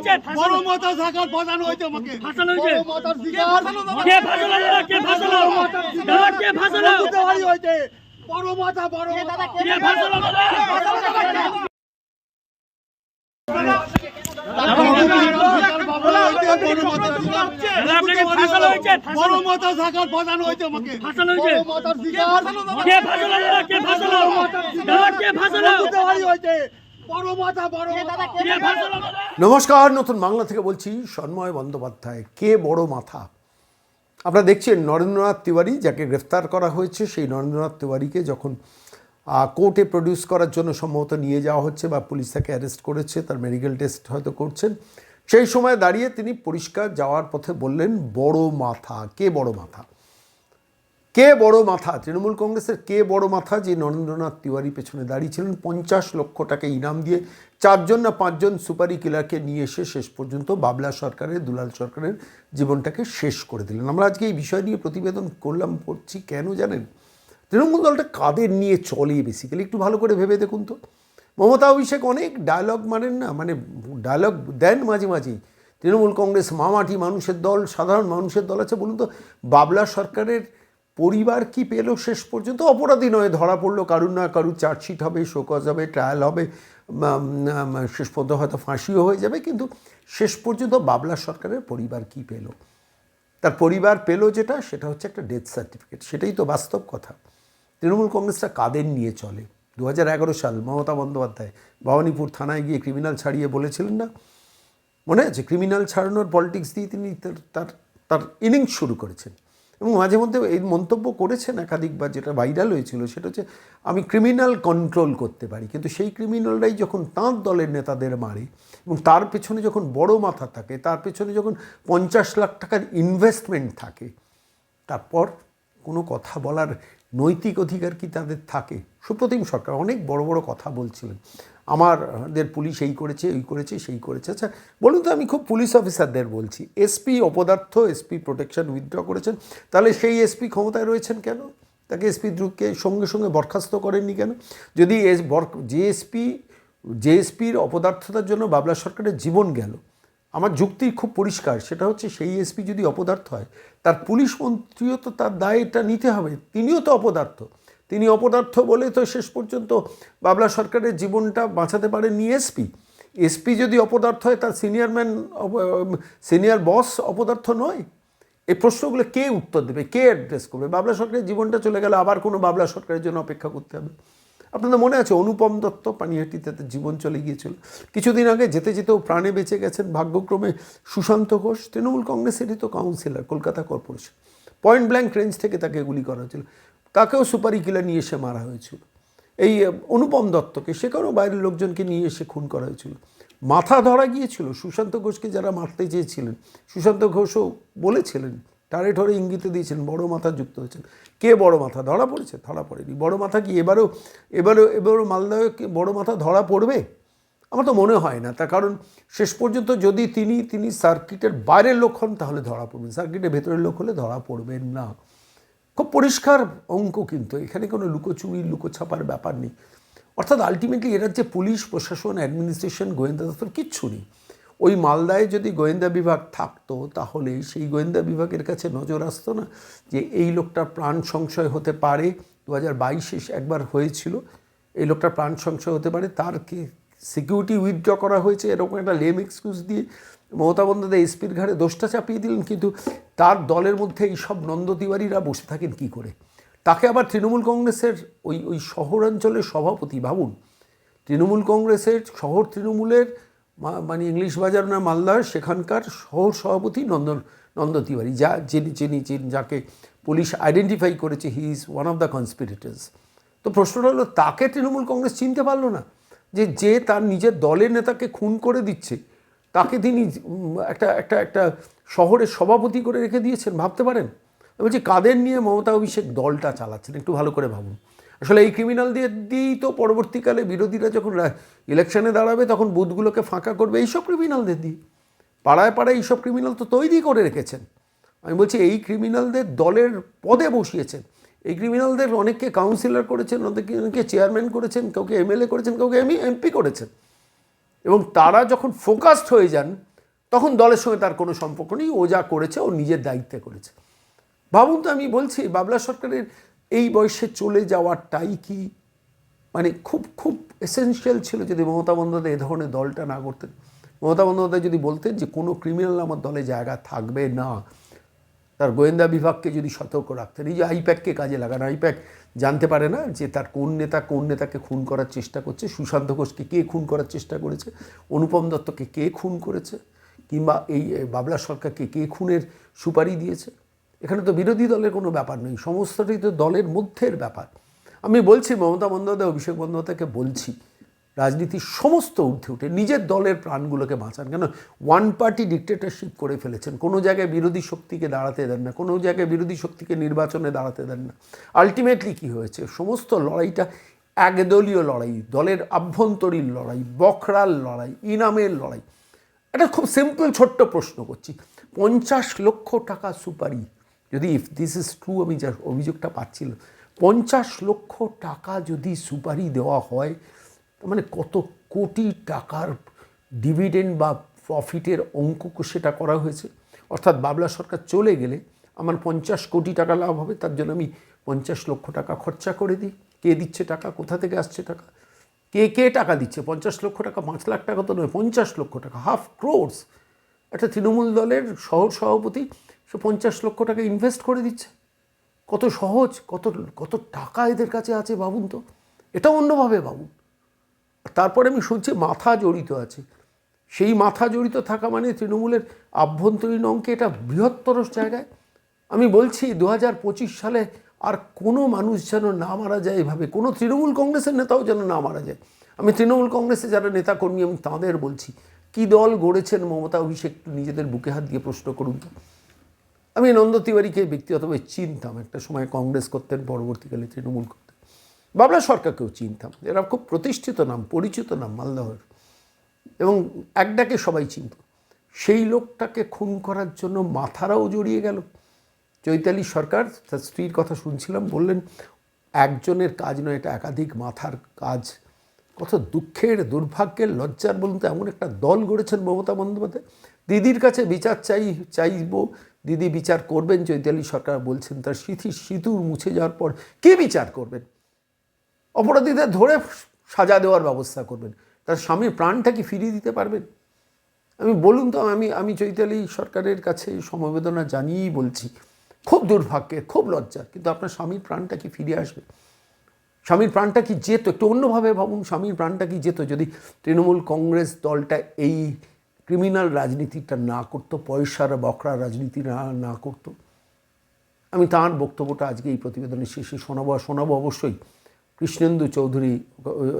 হয়েছে? বড় মাথা থাকার ফাঁসানো হয়েছে আমাকে। ফাঁসানো হয়েছে? কে ফাঁসালো দাদা? কে ফাঁসালো দাদা কে ফাঁসালো হয়েছে। বড় মাথা বড় মাথা। কে ফাঁসালো দাদা? দাদা? মাথা। থাকার ফাঁসানো হয়েছে আমাকে। ফাঁসানো হয়েছে কে ফাঁসালো দাদা কে ফাঁসালো দাদা কে ফাঁসালো হয়েছে। বড় মাথা বড় মাথা। কে ফাঁসালো দাদা নমস্কার নতুন বাংলা থেকে বলছি সন্ময় বন্দ্যোপাধ্যায় কে বড় মাথা? আপনারা দেখছেন নরেন্দ্রনাথ তিওয়ারি যাকে গ্রেফতার করা হয়েছে সেই নরেন্দ্রনাথ তিওয়ারিকে যখন কোর্টে প্রডিউস করার জন্য সম্ভবত নিয়ে যাওয়া হচ্ছে বা পুলিশ তাকে অ্যারেস্ট করেছে তার মেডিকেল টেস্ট হয়তো করছেন সেই সময় দাঁড়িয়ে তিনি পরিষ্কার যাওয়ার পথে বললেন বড় মাথা কে বড় মাথা? কে বড় মাথা? তৃণমূল কংগ্রেসের কে বড় মাথা যে নরেন্দ্রনাথ তিওয়ারি পেছনে দাঁড়িয়েছিলেন পঞ্চাশ লক্ষ টাকা ইনাম দিয়ে চারজন না পাঁচজন সুপারি কিলারকে নিয়ে এসে শেষ পর্যন্ত বাবলা সরকারের, দুলাল সরকারের জীবনটাকে শেষ করে দিলেন। আমরা আজকে এই বিষয় নিয়ে প্রতিবেদন করলাম করছি কেন জানেন? তৃণমূল দলটা কাদের নিয়ে চলে বেসিক্যালি একটু ভালো করে ভেবে দেখুন তো। মমতা, অভিষেক অনেক ডায়লগ মানেন না? মানে ডায়লগ দেন মাঝে মাঝেই। তৃণমূল কংগ্রেস মামাটি মানুষের দল, সাধারণ মানুষের দল আছে। বলুন তো, বাবলা সরকারের পরিবার কি পেল শেষ পর্যন্ত? অপরাধী নয়, ধরা পড়ল, কারুর না কারুর চার্জশিট হবে, শোকজ হবে, ট্রায়াল হবে শেষ পর্যন্ত হয়তো ফাঁসিও হয়ে যাবে, কিন্তু শেষ পর্যন্ত বাবলা সরকারের পরিবার কি পেল? তার পরিবার পেল যেটা, সেটা হচ্ছে একটা ডেথ সার্টিফিকেট সেটাই তো বাস্তব কথা। তৃণমূল কংগ্রেসটা কাদের নিয়ে চলে? দু হাজার এগারো সাল মমতা বন্দ্যোপাধ্যায় ভবানীপুর থানায় গিয়ে ক্রিমিনাল ছাড়িয়ে বলেছিলেন না? মনে আছে? ক্রিমিনাল ছাড়ানোর পলিটিক্স দিয়ে তিনি তার তার ইনিংস শুরু করেছেন। এবং মাঝে মধ্যে এই মন্তব্য করেছেন একাধিকবার যেটা ভাইরাল হয়েছিল, সেটা হচ্ছে, আমি ক্রিমিনাল কন্ট্রোল করতে পারি। কিন্তু সেই ক্রিমিনালরাই যখন তাঁর দলের নেতাদের মারে এবং তার পেছনে যখন বড় মাথা থাকে, তার পেছনে যখন পঞ্চাশ লাখ টাকার ইনভেস্টমেন্ট থাকে, তারপর কোনো কথা বলার নৈতিক অধিকার কি তাদের থাকে? সুপ্রতিম সরকার অনেক বড় বড় কথা বলছিলেন। আমাদের পুলিশ এই করেছে এই করেছে, সেই করেছে। আচ্ছা বলুন তো, আমি খুব পুলিশ অফিসারদের বলছি, এসপি অপদার্থ, এসপি প্রোটেকশন উইথড্র করেছেন, তাহলে সেই এসপি ক্ষমতায় রয়েছেন কেন? তাকে এসপি দ্রুতকে সঙ্গে সঙ্গে বরখাস্ত করেননি কেন? যদি এস বর, যে এসপি, যে এসপির অপদার্থতার জন্য বাবলা সরকারের জীবন গেল, আমার যুক্তি খুব পরিষ্কার, সেটা হচ্ছে সেই এসপি যদি অপদার্থ হয়, তার পুলিশ মন্ত্রীও তো তার দায়টা নিতে হবে, তিনিও তো অপদার্থ। তিনি অপদার্থ বলে তো শেষ পর্যন্ত বাবলা সরকারের জীবনটা বাঁচাতে পারেননি এসপি। এসপি যদি অপদার্থ হয়, তার সিনিয়র ম্যান সিনিয়র বস অপদার্থ নয়। এই প্রশ্নগুলো কে উত্তর দেবে? কে অ্যাড্রেস করবে? বাবলা সরকারের জীবনটা চলে গেলে আবার কোনো বাবলা সরকারের জন্য অপেক্ষা করতে হবে। আপনাদের মনে আছে অনুপম দত্ত পানিহাটিতে তার জীবন চলে গিয়েছিল? কিছুদিন আগে যেতে যেতেও প্রাণে বেঁচে গেছেন ভাগ্যক্রমে সুশান্ত ঘোষ, তৃণমূল কংগ্রেসেরই তো councillor Kolkata corporation. Point blank range থেকে তাকে গুলি করা হয়েছিল। তাকেও সুপারি কিলার নিয়ে এসে মারা হয়েছিল। এই অনুপম দত্তকে, সেখানেও বাইরের লোকজনকে নিয়ে এসে খুন করা হয়েছিল। মাথা ধরা গিয়েছিল সুশান্ত ঘোষকে যারা মারতে চেয়েছিলেন। সুশান্ত ঘোষও বলেছিলেন, টারে ঠরে ইঙ্গিতে দিয়েছিলেন, বড় মাথা যুক্ত হয়েছেন। কে বড় মাথা? ধরা পড়েছে? ধরা পড়েনি। বড় মাথা কি এবারেও এবারেও, এবারও মালদায় বড় মাথা ধরা পড়বে? আমার তো মনে হয় না। তার কারণ শেষ পর্যন্ত যদি তিনি তিনি সার্কিটের বাইরের লোক হন, তাহলে ধরা পড়বেন সার্কিটের ভেতরের লোক হলে ধরা পড়বেন না। খুব পরিষ্কার অঙ্ক কিন্তু, এখানে কোনো লুকোচুরি, লুকোছাপার ব্যাপার নেই। অর্থাৎ আলটিমেটলি এরা যে পুলিশ, প্রশাসন অ্যাডমিনিস্ট্রেশন গোয়েন্দা দপ্তর, কিচ্ছু নেই। ওই মালদায় যদি গোয়েন্দা বিভাগ থাকতো, তাহলে সেই গোয়েন্দা বিভাগের কাছে নজর আসতো না যে এই লোকটার প্রাণ সংশয় হতে পারে। দু হাজার বাইশে একবার হয়েছিল, এই লোকটার প্রাণ সংশয় হতে পারে। তার কি সিকিউরিটি উইথড্র করা হয়েছে, এরকম একটা লেম এক্সকিউজ দিয়ে। মমতা বন্দ্যোপাধ্যায় এসপির ঘাড়ে দোষটা চাপিয়ে দিলেন, কিন্তু তার দলের মধ্যে এই সব নন্দ তিওয়ারিরা বসে থাকেন কি করে? তাকে আবার তৃণমূল কংগ্রেসের ওই ওই শহরাঞ্চলের সভাপতি ভাবুন। তৃণমূল কংগ্রেসের শহর তৃণমূলের মানে ইংলিশ বাজার না মালদার, সেখানকার শহর সভাপতি নন্দন নন্দ তিওয়ারি যা, যিনি যিনি যাকে পুলিশ আইডেন্টিফাই করেছে he is one of the conspirators তো প্রশ্নটা হলো, তাকে তৃণমূল কংগ্রেস চিনতে পারল না? যে যে তার নিজের দলের নেতাকে খুন করে দিচ্ছে তাকে তিনি একটা একটা একটা শহরের সভাপতি করে রেখে দিয়েছেন, ভাবতে পারেন? বলছি, কাদের নিয়ে মমতা অভিষেক দলটা চালাচ্ছেন? একটু ভালো করে ভাবুন। আসলে এই ক্রিমিনাল দিয়ে দিয়েই তো পরবর্তীকালে বিরোধীরা যখন ইলেকশনে দাঁড়াবে, তখন বুথগুলোকে ফাঁকা করবে এইসব ক্রিমিনালদের দিয়ে পাড়ায় পাড়ায় এইসব ক্রিমিনাল তো তৈরি করে রেখেছেন। আমি বলছি, এই ক্রিমিনালদের দলের পদে বসিয়েছেন। এই ক্রিমিনালদের অনেককে কাউন্সিলর করেছেন অনেকে চেয়ারম্যান করেছেন, কাউকে এমএলএ করেছেন, কাউকে এমপি করেছেন। এবং তারা যখন ফোকাসড হয়ে যান, তখন দলের সঙ্গে তার কোনো সম্পর্ক নেই। ও যা করেছে, ও নিজের দায়িত্বে করেছে। ভাবুন তো, আমি বলছি, বাবলা সরকারের এই বয়সে চলে যাওয়াটাই কি মানে খুব খুব এসেনশিয়াল ছিল যদি মমতা বন্দ্যোপাধ্যায় এ ধরনের দলটা না করতেন? মমতা বন্দ্যোপাধ্যায় যদি বলতেন যে, কোনো ক্রিমিনাল আমার দলে জায়গা থাকবে না তার গোয়েন্দা বিভাগকে যদি সতর্ক রাখতেন এই যে আইপ্যাককে কাজে লাগান, আইপ্যাক জানতে পারে না যে তার কোন নেতা কোন নেতাকে খুন করার চেষ্টা করছে? সুশান্ত ঘোষকে কে খুন করার চেষ্টা করেছে? অনুপম দত্তকে কে খুন করেছে? কিংবা এই বাবলা সরকারকে কে খুনের সুপারি দিয়েছে? এখানে তো বিরোধী দলের কোনো ব্যাপার নেই, সমস্তটাই তো দলের মধ্যের ব্যাপার। আমি বলছি, মমতা বন্দ্যোপাধ্যায় অভিষেক বন্দ্যোপাধ্যায়কে বলছি রাজনীতির সমস্ত ঊর্ধ্বে উঠে নিজের দলের প্রাণগুলোকে বাঁচান। কেন? ওয়ান পার্টি ডিক্টেটরশিপ করে ফেলেছেন। কোনো জায়গায় বিরোধী শক্তিকে দাঁড়াতে দেন না। কোনো জায়গায় বিরোধী শক্তিকে নির্বাচনে দাঁড়াতে দেন না। আলটিমেটলি কী হয়েছে? সমস্ত লড়াইটা একদলীয় লড়াই, দলের আভ্যন্তরীণ লড়াই বখরার লড়াই, ইনামের লড়াই। একটা খুব সিম্পল ছোট্ট প্রশ্ন করছি। পঞ্চাশ লক্ষ টাকা সুপারি, যদি ইফ দিস ইজ ট্রু আমি যা অভিযোগটা পাচ্ছিলাম, পঞ্চাশ লক্ষ টাকা যদি সুপারি দেওয়া হয় মানে কত কোটি টাকার ডিভিডেন্ড বা প্রফিটের অঙ্ক সেটা করা হয়েছে। অর্থাৎ বাবলা সরকার চলে গেলে আমার পঞ্চাশ কোটি টাকা লাভ হবে, তার জন্য আমি পঞ্চাশ লক্ষ টাকা খরচা করে দিই। কে দিচ্ছে টাকা? কোথা থেকে আসছে টাকা? কে কে টাকা দিচ্ছে? পঞ্চাশ লক্ষ টাকা, পাঁচ লাখ টাকা তো নয়, পঞ্চাশ লক্ষ টাকা, হাফ ক্রোর্স একটা তৃণমূল দলের শহর সভাপতি, সে পঞ্চাশ লক্ষ টাকা ইনভেস্ট করে দিচ্ছে। কত সহজ, কত কত টাকা এদের কাছে আছে ভাবুন তো। এটা অন্যভাবে ভাবুন। তারপরে আমি শুনছি মাথা জড়িত আছে। সেই মাথা জড়িত থাকা মানে তৃণমূলের আভ্যন্তরীণ অঙ্কে এটা বৃহত্তর জায়গায়। আমি বলছি দু হাজার পঁচিশ সালে আর কোনো মানুষ যেন না মারা যায় এভাবে, কোনো তৃণমূল কংগ্রেসের নেতাও যেন না মারা যায়। আমি তৃণমূল কংগ্রেসে যারা নেতাকর্মী, আমি তাঁদের বলছি, কী দল গড়েছেন মমতা অভিষেক? নিজেদের বুকে হাত দিয়ে প্রশ্ন করুন তো। আমি নন্দ তিওয়ারিকে ব্যক্তিগতভাবে চিনতাম। একটা সময় কংগ্রেস করতেন, পরবর্তীকালে তৃণমূল করতেন। বাবলা সরকারকেও চিনতাম। এরা খুব প্রতিষ্ঠিত নাম, পরিচিত নাম মালদহের। এবং এক ডাকে সবাই চিনত। সেই লোকটাকে খুন করার জন্য মাথারাও জড়িয়ে গেল। চৈতালি সরকার তার স্ত্রীর কথা শুনছিলাম, বললেন, একজনের কাজ নয়, এটা একাধিক মাথার কাজ। কত দুঃখের, দুর্ভাগ্যের লজ্জার বলুন তো, এমন একটা দল গড়েছেন মমতা বন্দ্যোপাধ্যায়। দিদির কাছে বিচার চাই, চাইব। দিদি বিচার করবেন। চৈতালি সরকার বলছেন, তার স্মৃতি সিঁতুর মুছে যাওয়ার পর কে বিচার করবেন? অপরাধীদের ধরে সাজা দেওয়ার ব্যবস্থা করবেন। তার স্বামীর প্রাণটা কি ফিরিয়ে দিতে পারবেন? আমি বলুন তো, আমি আমি চৈতালি সরকারের কাছে সমবেদনা জানিয়েই বলছি। খুব দুর্ভাগ্যের খুব লজ্জার, কিন্তু আপনার স্বামীর প্রাণটা কি ফিরে আসবে? স্বামীর প্রাণটা কি যেত? একটু অন্যভাবে ভাবুন, স্বামীর প্রাণটা কি যেত যদি তৃণমূল কংগ্রেস দলটা এই ক্রিমিনাল রাজনীতিটা না করতো, পয়সার বকরা রাজনীতি না না করতো? আমি তাঁর বক্তব্যটা আজকে এই প্রতিবেদনের শেষে শোনাবো শোনাবো অবশ্যই। কৃষ্ণেন্দু চৌধুরী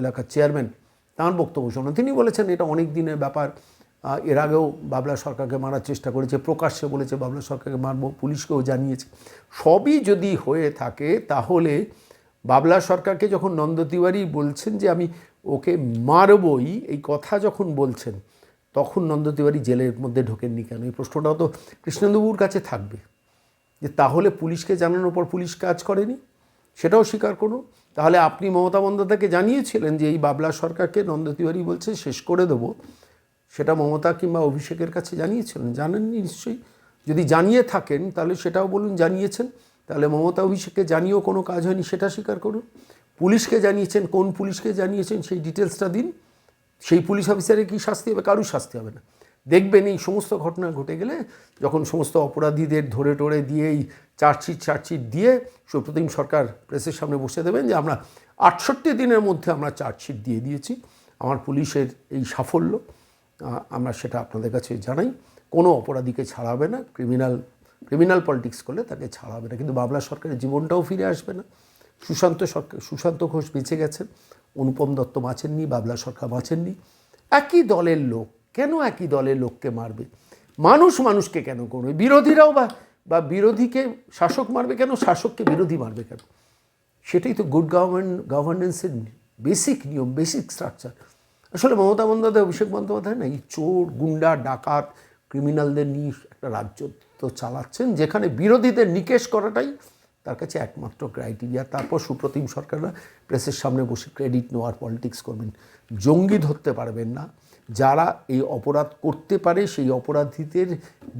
এলাকার চেয়ারম্যান, তাঁর বক্তব্য শোনান। তিনি বলেছেন, এটা অনেক দিনের ব্যাপার। এর আগেও বাবলা সরকারকে মারার চেষ্টা করেছে, প্রকাশ্যে বলেছে বাবলা সরকারকে মারবো, পুলিশকেও জানিয়েছে। সবই যদি হয়ে থাকে, তাহলে বাবলা সরকারকে যখন নন্দ তিওয়ারি বলছেন যে আমি ওকে মারবই, এই কথা যখন বলছেন, তখন নন্দ তিওয়ারি জেলের মধ্যে ঢোকেননি কেন? এই প্রশ্নটাও তো কৃষ্ণেন্দুবুর কাছে থাকবে। যে তাহলে পুলিশকে জানানোর পর পুলিশ কাজ করেনি? সেটাও স্বীকার করুন। তাহলে আপনি মমতা বন্দ্যোপাধ্যায়কে জানিয়েছিলেন যে এই বাবলা সরকারকে নন্দ তিওয়ারি বলছে, শেষ করে দেবো। সেটা মমতা কিংবা অভিষেকের কাছে জানিয়েছিলেন। জানেননি নিশ্চয়ই? যদি জানিয়ে থাকেন, তাহলে সেটাও বলুন, জানিয়েছেন। তাহলে মমতা অভিষেককে জানিয়েও কোনো কাজ হয়নি, সেটা স্বীকার করুন। পুলিশকে জানিয়েছেন, কোন পুলিশকে জানিয়েছেন, সেই ডিটেলসটা দিন। সেই পুলিশ অফিসারের কি শাস্তি হবে? কারুর শাস্তি হবে না। দেখবেন এই সমস্ত ঘটনা ঘটে গেলে যখন সমস্ত অপরাধীদের ধরে টরে দিয়ে এই চার্জশিট চার্জশিট দিয়ে সুপ্রতিম সরকার প্রেসের সামনে বসে দেবেন যে আমরা আটষট্টি দিনের মধ্যে আমরা চার্জশিট দিয়ে দিয়েছি। আমার পুলিশের এই সাফল্য আমরা সেটা আপনাদের কাছে জানাই। কোনো অপরাধীকে ছাড়াবে না, ক্রিমিনাল ক্রিমিনাল পলিটিক্স করলে তাকে ছাড়াবে না। কিন্তু বাবলা সরকারের জীবনটাও ফিরে আসবে না। সুশান্ত সরকার সুশান্ত ঘোষ বেঁচে গেছেন, অনুপম দত্ত বাঁচেননি, বাবলা সরকার বাঁচেননি। একই দলের লোক কেন একই দলের লোককে মারবে? মানুষ মানুষকে কেন করবে? বিরোধীরাও বা বা বিরোধীকে শাসক মারবে কেন? শাসককে বিরোধী মারবে কেন? সেটাই তো গুড গভর্নমেন্ট গভর্নেন্সের বেসিক নিয়ম বেসিক স্ট্রাকচার আসলে মমতা বন্দ্যোপাধ্যায়, অভিষেক বন্দ্যোপাধ্যায় না, এই চোর, গুন্ডা, ডাকাত ক্রিমিনালদের নিয়ে একটা রাজ্য তো চালাচ্ছেন, যেখানে বিরোধীদের নিকেশ করাটাই তার কাছে একমাত্র ক্রাইটেরিয়া তারপর সুপ্রতিম সরকাররা প্রেসের সামনে বসে ক্রেডিট নেওয়ার পলিটিক্স করবেন। জঙ্গি ধরতে পারবেন না। যারা এই অপরাধ করতে পারে, সেই অপরাধীদের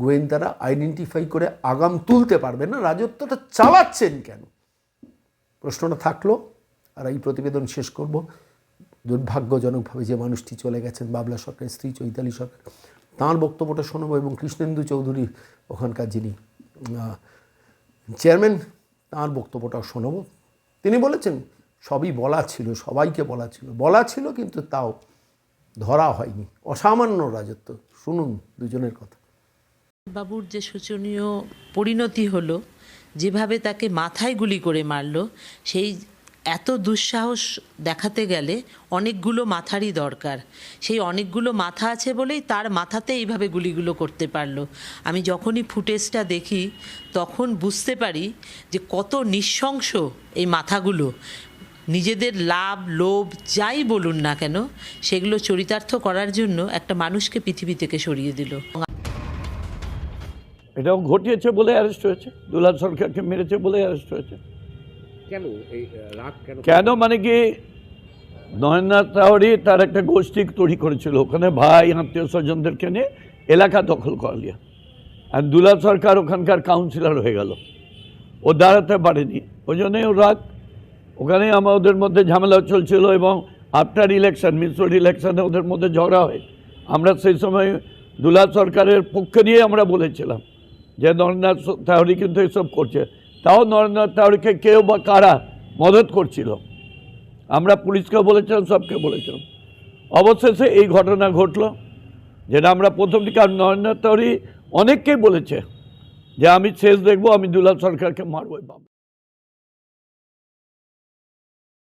গোয়েন্দারা আইডেন্টিফাই করে আগাম তুলতে পারবে না। রাজত্বটা চালাচ্ছেন কেন? প্রশ্নটা থাকল, আর এই প্রতিবেদন শেষ করব। দুর্ভাগ্যজনকভাবে যে মানুষটি চলে গেছেন, বাবলা সরকারের স্ত্রী চৈতালি সরকার, তাঁর বক্তব্যটা শোনাবো এবং কৃষ্ণেন্দু চৌধুরী ওখানকার যিনি চেয়ারম্যান তাঁর বক্তব্যটাও শোনাবো। তিনি বলেছেন, সবই বলা ছিল, সবাইকে বলা ছিল। বলা ছিল, কিন্তু তাও ধরা হয়নি। অসামান্য রাজত্ব। শুনুন দুজনের কথা। বাবুর যে শোচনীয় পরিণতি হলো, যেভাবে তাকে মাথায় গুলি করে মারলো, সেই এত দুঃসাহস দেখাতে গেলে অনেকগুলো মাথারই দরকার। সেই অনেকগুলো মাথা আছে বলেই তার মাথাতে এইভাবে গুলিগুলো করতে পারল। আমি যখনই ফুটেজটা দেখি, তখন বুঝতে পারি যে কত নিঃশংস এই মাথাগুলো। নিজেদের লাভ লোভ যাই বলুন না কেন সেগুলো চরিতার্থ করার জন্য একটা মানুষকে পৃথিবী থেকে সরিয়ে দিল। এটাও ঘটিয়েছে বলে অ্যারেস্ট হয়েছে দুলাল সরকারকে মেরেছে বলে অ্যারেস্ট হয়েছে। কেন এই আহ, রাগ কেন কেন মানে কি? নয়নাথ তার একটা গোষ্ঠী তৈরি করেছিল ওখানে ভাই আত্মীয় স্বজনদেরকে নিয়ে এলাকা দখল করলিয়া আর দুলাল সরকার ওখানকার কাউন্সিলর হয়ে গেল। ও দাঁড়াতে পারেনি ওই জন্যই ও রাগ ওখানে আমাদের মধ্যে ঝামেলা চলছিল এবং আফটার ইলেকশন মিশ্র ইলেকশনে ওদের মধ্যে ঝগড়া হয়। আমরা সেই সময় দুলা সরকারের পক্ষে নিয়ে আমরা বলেছিলাম যে নরেন্দ্রনাথ তাহরি কিন্তু এসব করছে। তাও নরেন্দ্রনাথ তাহরিকে কেউ বা কারা মদত করছিল? আমরা পুলিশকে বলেছিলাম, সবকে বলেছিলাম। অবশেষে এই ঘটনা ঘটলো যেটা আমরা প্রথম দিকে, আর নরেন্দ্রনাথ তাহরি অনেককেই বলেছে যে আমি শেষ দেখব, আমি দুলাল সরকারকে মারবো